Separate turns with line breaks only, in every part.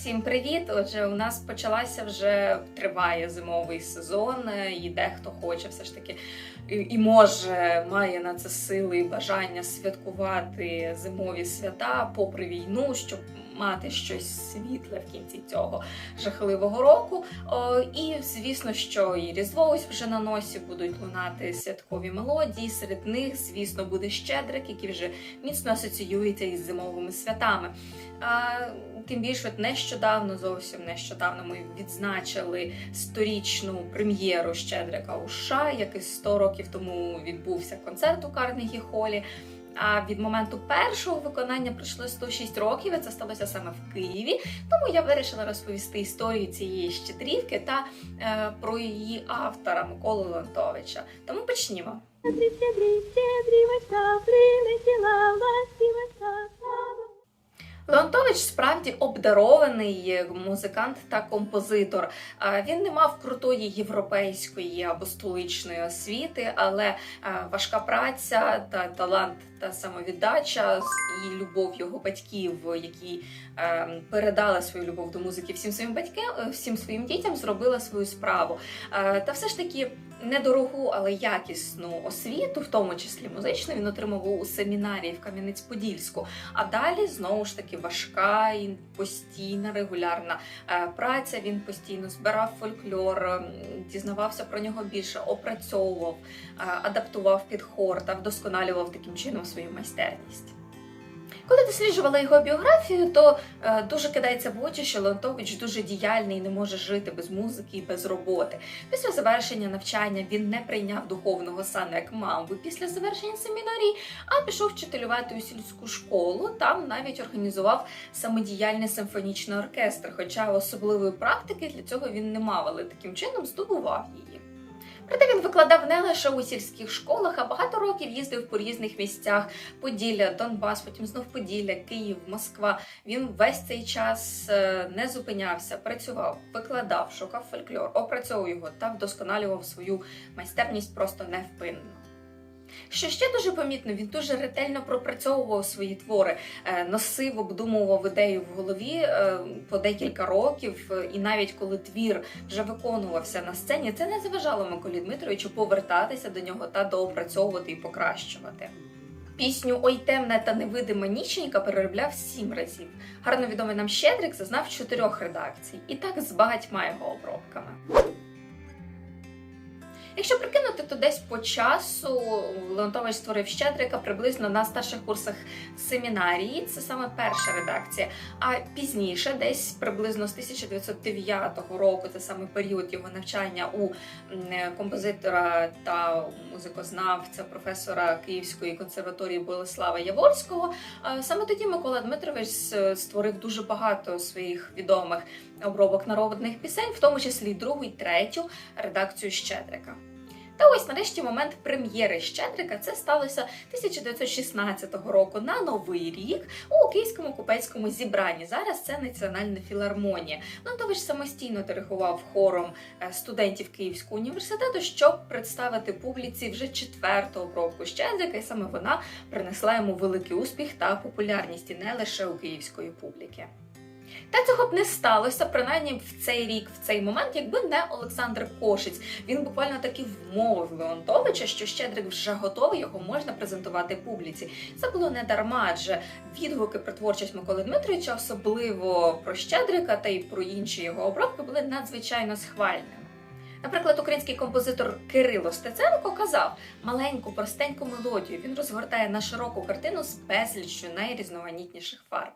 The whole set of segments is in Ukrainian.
Всім привіт! Отже, у нас почалася вже триває зимовий сезон, і дехто хоче все ж таки і може має на це сили і бажання святкувати зимові свята попри війну, щоб мати щось світле в кінці цього жахливого року. І звісно, що і Різдво ось вже на носі будуть лунати святкові мелодії. Серед них, звісно, буде щедрик, який вже міцно асоціюється із зимовими святами. Тим більше нещодавно, зовсім нещодавно, ми відзначили сторічну прем'єру Щедрика у США, який 100 років тому відбувся концерт у Карнегі Холі. А від моменту першого виконання пройшло 106 років, і це сталося саме в Києві. Тому я вирішила розповісти історію цієї щедрівки та е, про її автора Миколу Лонтовича. Тому почнімо.
Щедрі, щедрі, щедрівочка, прилетіла ластівочка.
Леонтович справді обдарований музикант та композитор. Він не мав крутої європейської або столичної освіти, але важка праця та талант та самовіддача і любов його батьків, які передали свою любов до музики всім своїм батькам, всім своїм дітям, зробила свою справу. Та все ж таки недорогу, але якісну освіту, в тому числі музичну, він отримував у семінарії в Кам'янець-Подільську. А далі знову ж таки важка і постійна регулярна е, праця. Він постійно збирав фольклор, дізнавався про нього більше, опрацьовував, е, адаптував під хор та вдосконалював таким чином свою майстерність. Коли досліджувала його біографію, то е, дуже кидається в очі, що Леонтович дуже діяльний, не може жити без музики і без роботи. Після завершення навчання він не прийняв духовного сану, як мав би після завершення семінарії, а пішов вчителювати у сільську школу. Там навіть організував самодіяльний симфонічний оркестр. Хоча особливої практики для цього він не мав, але таким чином здобував її. Проте він викладав не лише у сільських школах, а багато років їздив по різних місцях: Поділля, Донбас, потім знов Поділля, Київ, Москва. Він весь цей час е, не зупинявся, працював, викладав, шукав фольклор, опрацьовував його та вдосконалював свою майстерність просто невпинно. Що ще дуже помітно, він дуже ретельно пропрацьовував свої твори, е, носив, обдумував ідею в голові е, по декілька років, е, і навіть коли твір вже виконувався на сцені, це не заважало Миколі Дмитровичу повертатися до нього та доопрацьовувати і покращувати. Пісню Ой темна та невидима ніченька переробляв сім разів. Гарно відомий нам Щедрик зазнав чотирьох редакцій, і так з багатьма його обробками. Якщо прикинути, то десь по часу Леонтович створив Щедрика приблизно на старших курсах семінарії. Це саме перша редакція. А пізніше, десь приблизно з 1909 року, це саме період його навчання у композитора та музикознавця, професора Київської консерваторії Болеслава Яворського. Саме тоді Микола Дмитрович створив дуже багато своїх відомих обробок народних пісень, в тому числі другу і третю редакцію Щедрика. Та ось нарешті момент прем'єри Щедрика це сталося 1916 року на Новий рік у Київському купецькому зібранні. Зараз це Національна філармонія. Леонтович самостійно диригував хором е, студентів Київського університету, щоб представити публіці вже четверту обробку Щедрика, і саме вона принесла йому великий успіх та популярність і не лише у київської публіки. Та цього б не сталося, принаймні в цей рік, в цей момент, якби не Олександр Кошиць. Він буквально таки вмовив Леонтовича, що Щедрик вже готовий, його можна презентувати публіці. Це було не дарма, адже відгуки про творчість Миколи Дмитровича, особливо про Щедрика та й про інші його обробки, були надзвичайно схвальними. Наприклад, український композитор Кирило Стеценко казав маленьку простеньку мелодію. Він розгортає на широку картину з безліччю найрізноманітніших фарб.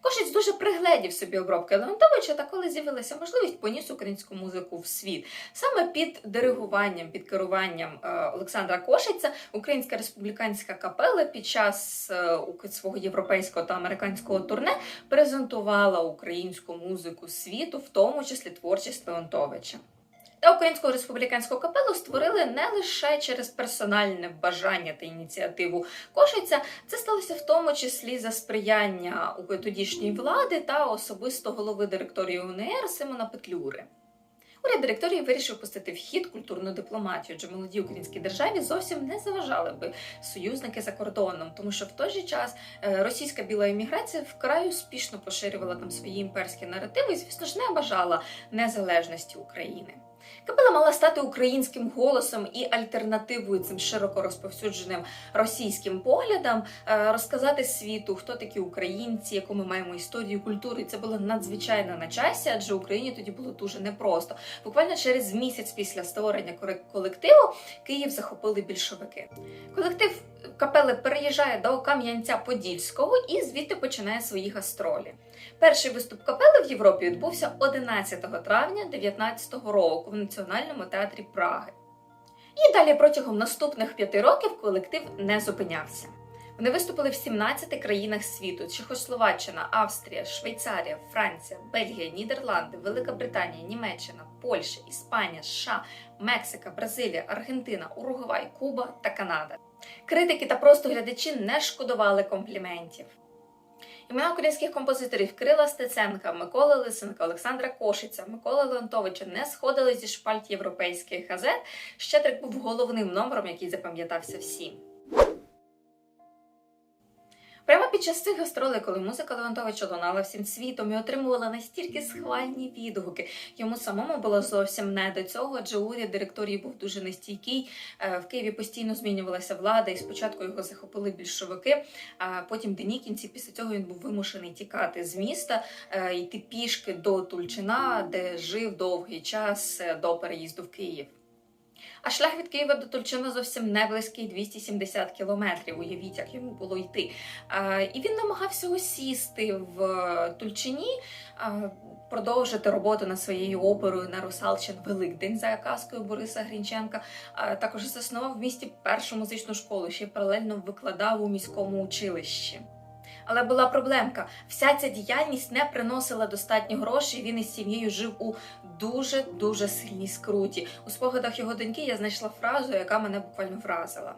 Кошиць дуже пригледів собі обробки Леонтовича, та коли з'явилася можливість, поніс українську музику в світ. Саме під диригуванням, під керуванням е, Олександра Кошиця Українська республіканська капела під час е, свого європейського та американського турне презентувала українську музику світу, в тому числі творчість Леонтовича. Та Українську республіканську капелу створили не лише через персональне бажання та ініціативу Кошиця, це сталося в тому числі за сприяння у тодішньої влади та особисто голови директорії УНР Симона Петлюри. Уряд директорії вирішив пустити в хід культурну дипломатію, адже молодій українській державі зовсім не заважали би союзники за кордоном, тому що в той же час е, російська біла еміграція вкрай успішно поширювала там свої імперські наративи і, звісно ж, не бажала незалежності України. Капела мала стати українським голосом і альтернативою цим широко розповсюдженим російським поглядам, е, розказати світу, хто такі українці, яку ми маємо історію, культуру. І це було надзвичайно на часі, адже Україні тоді було дуже непросто. Буквально через місяць після створення колективу Київ захопили більшовики. Колектив капели переїжджає до Кам'янця-Подільського і звідти починає свої гастролі. Перший виступ капели в Європі відбувся 11 травня 19 року в Національному театрі Праги. І далі протягом наступних п'яти років колектив не зупинявся. Вони виступили в 17 країнах світу: Чехословаччина, Австрія, Швейцарія, Франція, Бельгія, Нідерланди, Велика Британія, Німеччина, Польща, Іспанія, США, Мексика, Бразилія, Аргентина, Уругвай, Куба та Канада. Критики та просто глядачі не шкодували компліментів. Імена українських композиторів Крила Стеценка, Миколи Лисенка, Олександра Кошиця, Миколи Леонтовича не сходили зі шпальт європейських газет. Щедрик був головним номером, який запам'ятався всім. Прямо під час цих гастролей, коли музика Леонтовича лунала всім світом і отримувала настільки схвальні відгуки, йому самому було зовсім не до цього, адже уряд директорії був дуже нестійкий. Е, В Києві постійно змінювалася влада, і спочатку його захопили більшовики, а потім Денікінці. Після цього він був вимушений тікати з міста, е, йти пішки до Тульчина, де жив довгий час е, до переїзду в Київ. А шлях від Києва до Тульчина зовсім не близький 270 кілометрів. Уявіть, як йому було йти. І він намагався осісти в Тульчині, продовжити роботу над своєю оперою на Русалчин Великдень за казкою Бориса Грінченка. Також заснував в місті першу музичну школу, ще паралельно викладав у міському училищі. Але була проблемка. Вся ця діяльність не приносила достатньо грошей. Він із сім'єю жив у дуже дуже сильній скруті. У спогадах його доньки я знайшла фразу, яка мене буквально вразила.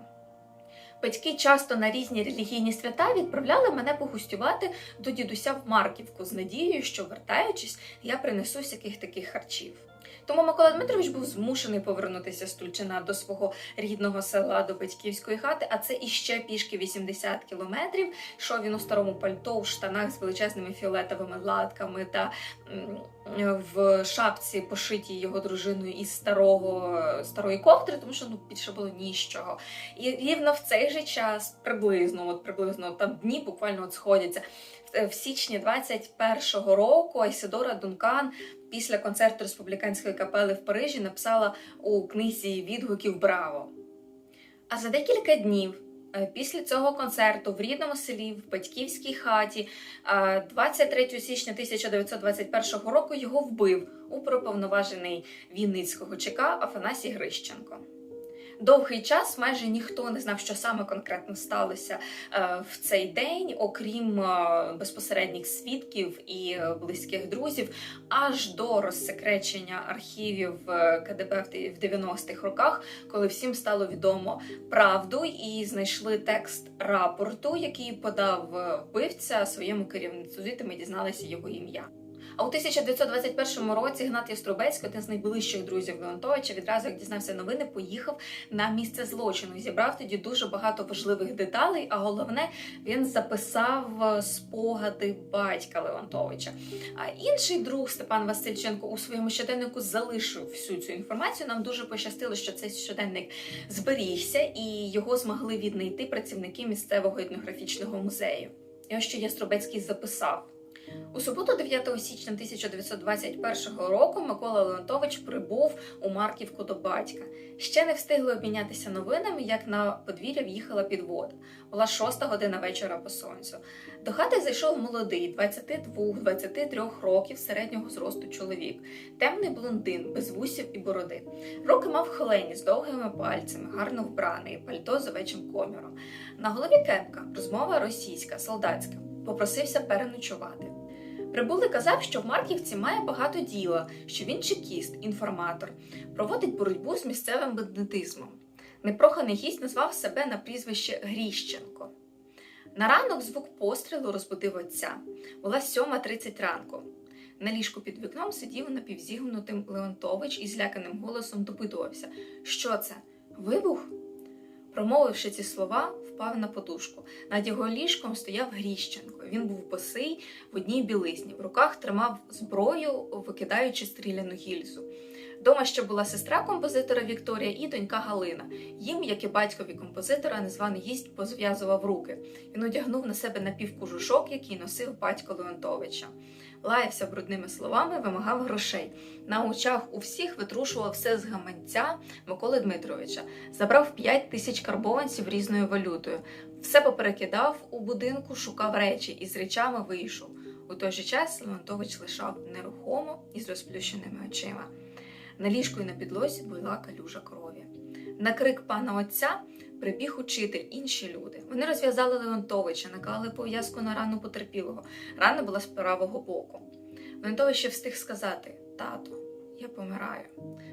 Батьки часто на різні релігійні свята відправляли мене погостювати до дідуся в Марківку з надією, що вертаючись, я принесу всяких таких харчів. Тому Микола Дмитрович був змушений повернутися з Тульчина до свого рідного села, до батьківської хати, а це іще пішки 80 кілометрів. Йшов він у старому пальто, у штанах з величезними фіолетовими латками та в шапці, пошитій його дружиною із старого старої ковдри, тому що ну більше було нічого. І рівно в цей же час, приблизно, от приблизно там дні буквально от сходяться. В- В січні 21-го року Айсидора Дункан після концерту республіканської капели в Парижі написала у книзі відгуків Браво. А за декілька днів е, після цього концерту в рідному селі, в батьківській хаті, е, 23 січня 1921 року його вбив уповноважений Вінницького ЧК Афанасій Грищенко. Довгий час майже ніхто не знав, що саме конкретно сталося е, в цей день, окрім е, безпосередніх свідків і е, близьких друзів, аж до розсекречення архівів КДБ в де- 90-х роках, коли всім стало відомо правду і знайшли текст рапорту, який подав вбивця своєму керівництву. Звідти ми дізналися його ім'я. А у 1921 році Гнат Яструбецький, один з найближчих друзів Леонтовича, відразу як дізнався новини, поїхав на місце злочину. і Зібрав тоді дуже багато важливих деталей. А головне, він записав е, спогади батька Леонтовича. А інший друг Степан Васильченко у своєму щоденнику залишив всю цю інформацію. Нам дуже пощастило, що цей щоденник зберігся, і його змогли віднайти працівники місцевого етнографічного музею. І ось що Яструбецький записав. У суботу, 9 січня 1921 року, Микола Леонтович прибув у Марківку до батька. Ще не встигли обмінятися новинами, як на подвір'я в'їхала підвода. Була шоста година вечора по сонцю. До хати зайшов молодий, 22-23 років середнього зросту чоловік, темний блондин, без вусів і бороди. Руки мав холені з довгими пальцями, гарно вбраний, пальто з овечим коміром. На голові кепка, розмова російська, солдатська. Попросився переночувати. Прибулий казав, що в Марківці має багато діла, що він чекіст, інформатор, проводить боротьбу з місцевим бандитизмом. Непроханий гість назвав себе на прізвище Гріщенко. На ранок звук пострілу розбудив отця. Була 7.30 ранку. На ліжку під вікном сидів напівзігнутим Леонтович і зляканим голосом допитувався, що це? Вибух? Промовивши ці слова, впав на подушку. Над його ліжком стояв Гріщенко. Він був босий в одній білизні. В руках тримав зброю, викидаючи стріляну гільзу. Дома ще була сестра композитора Вікторія і донька Галина. Їм, як і батькові композитора, незваний гість позв'язував руки. Він одягнув на себе напівкожушок, який носив батько Леонтовича. Лаявся брудними словами, вимагав грошей. На очах у всіх витрушував все з гаманця Миколи Дмитровича. Забрав 5 тисяч карбованців різною валютою. Все поперекидав у будинку, шукав речі і з речами вийшов. У той же час Леонтович лишав нерухомо і з розплющеними очима. На ліжку і на підлозі була калюжа крові. На крик пана отця прибіг учитель, інші люди. Вони розв'язали Леонтовича, наклали пов'язку на рану потерпілого. Рана була з правого боку. Леонтович ще встиг сказати: Тато, я помираю.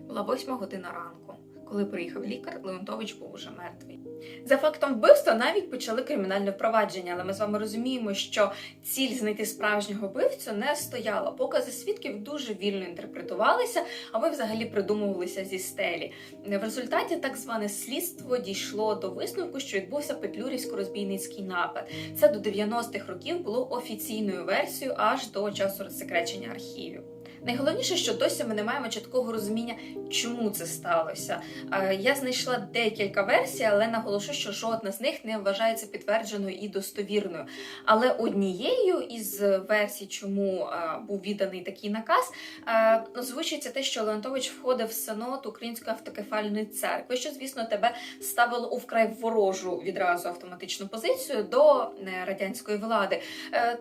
Була восьма година ранку. Коли приїхав лікар, Леонтович був уже мертвий. За фактом вбивства навіть почали кримінальне впровадження, але ми з вами розуміємо, що ціль знайти справжнього вбивцю не стояла. Покази свідків дуже вільно інтерпретувалися, а ви взагалі придумувалися зі стелі. В результаті так зване слідство дійшло до висновку, що відбувся петлюрівсько-розбійницький напад. Це до 90-х років було офіційною версією аж до часу розсекречення архівів. Найголовніше, що досі ми не маємо чіткого розуміння, чому це сталося. Е, Я знайшла декілька версій, але наголошу, що жодна з них не вважається підтвердженою і достовірною. Але однією із версій, чому е, був відданий такий наказ, е, озвучується те, що Леонтович входив в синод Української автокефальної церкви, що, звісно, тебе ставило у вкрай ворожу відразу автоматичну позицію до радянської влади.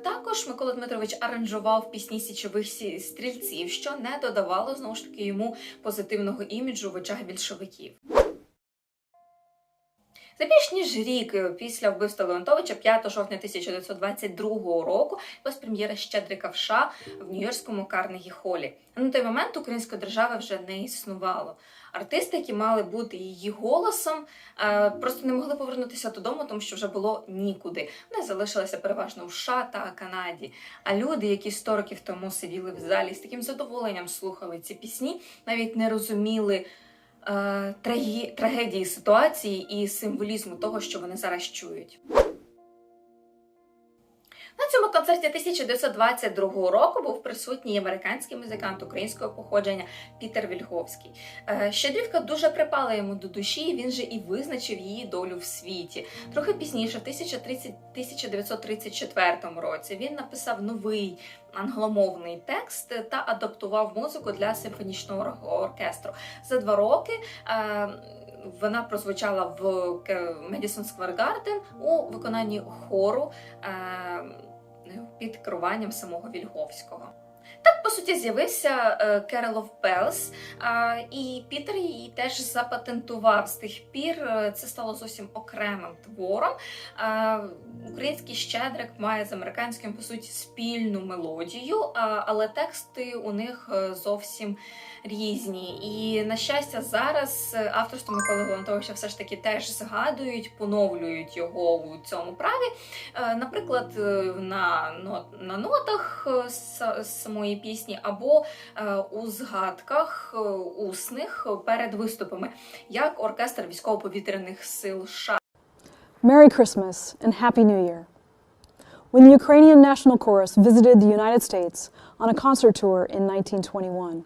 Також Микола Дмитрович аранжував пісні січових сі- стрільців, що не додавало знову ж таки йому позитивного іміджу в очах більшовиків. За більш ніж рік після вбивства Леонтовича, 5 жовтня 1922 року, без прем'єра Щедрика в в Нью-Йоркському Карнегі Холі. На той момент української держави вже не існувало. Артисти, які мали бути її голосом, е, просто не могли повернутися додому, тому що вже було нікуди. Вони залишилися переважно в США та Канаді. А люди, які 100 років тому сиділи в залі з таким задоволенням слухали ці пісні, навіть не розуміли е, трагедії ситуації і символізму того, що вони зараз чують. На цьому концерті 1922 року був присутній американський музикант українського походження Пітер Вільговський. Е, Щедрівка дуже припала йому до душі, він же і визначив її долю в світі. Трохи пізніше, в 1030 1934 році, він написав новий англомовний текст та адаптував музику для симфонічного оркестру. За два роки е, вона прозвучала в Madison Square Garden у виконанні хору е, під керуванням самого Вільговського. Суті, з'явився Bells, е, і Пітер її теж запатентував. З тих пір е, це стало зовсім окремим твором. Український щедрик має з американським по суті спільну мелодію, але тексти у них е, зовсім різні. І на щастя, зараз е, авторство Миколи Голантовича все ж таки теж згадують, поновлюють його у цьому праві. Наприклад, на, на нотах самої пісні або е, у згадках е, усних перед виступами, як оркестр військово-повітряних сил США.
Merry Christmas and Happy New Year. When the Ukrainian National Chorus visited the United States on a concert tour in 1921,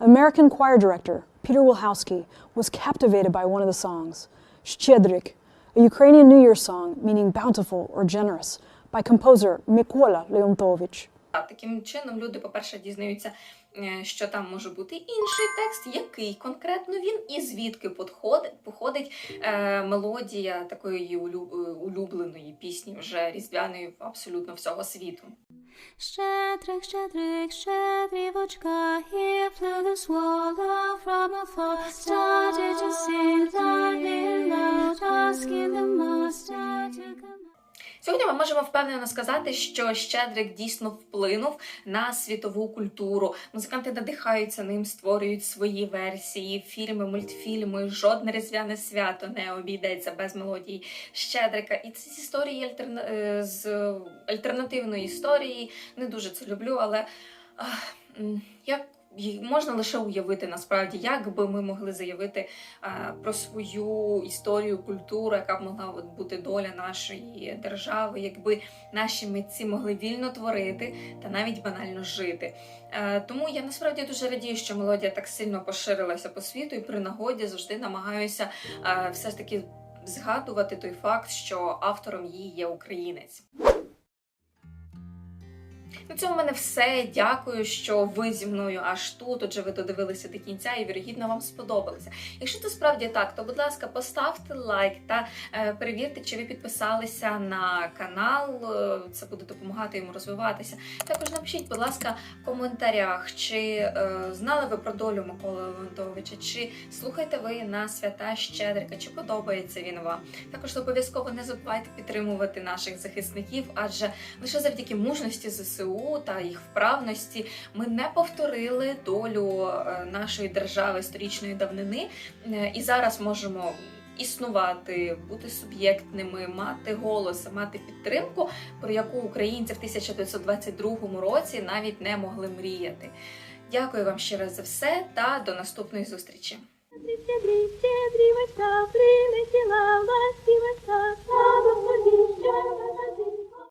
American choir director Peter Wilhowsky was captivated by one of the songs, Щедрик, a Ukrainian New Year song meaning bountiful or generous, by composer Mykola Leontovich.
Таким чином люди, по-перше, дізнаються, е, що там може бути інший текст, який конкретно він, і звідки походить е, мелодія такої улю- улюбленої пісні, вже різдвяної абсолютно всього світу.
Щедрик, щедрик, щедрівочка, here flew the swallow from afar, started to sing.
Сьогодні ми можемо впевнено сказати, що Щедрик дійсно вплинув на світову культуру. Музиканти надихаються ним, створюють свої версії, фільми, мультфільми. Жодне різдвяне свято не обійдеться без мелодії Щедрика. І це з історії альтерна... е, з альтернативної історії. Не дуже це люблю, але й- можна лише уявити насправді, як би ми могли заявити про свою історію, культуру, яка б могла от бути доля нашої держави, якби наші митці могли вільно творити та навіть банально жити. Тому я насправді дуже радію, що мелодія так сильно поширилася по світу, і при нагоді завжди намагаюся все ж таки згадувати той факт, що автором її є українець. На цьому в мене все. Дякую, що ви зі мною аж тут. Отже, ви додивилися до кінця і вірогідно вам сподобалося. Якщо це справді так, то будь ласка, поставте лайк та е, перевірте, чи ви підписалися на канал. Це буде допомагати йому розвиватися. Також напишіть, будь ласка, в коментарях, чи е, знали ви про долю Миколи Леонтовича, чи слухаєте ви на свята Щедрика, чи подобається він вам. Також обов'язково не забувайте підтримувати наших захисників, адже лише завдяки мужності ЗСУ ЗСУ та їх вправності. Ми не повторили долю нашої держави сторічної давнини і зараз можемо. Існувати, бути суб'єктними, мати голос, мати підтримку, про яку українці в 1922 році навіть не могли мріяти. Дякую вам ще раз за все та до наступної зустрічі.
прилетіла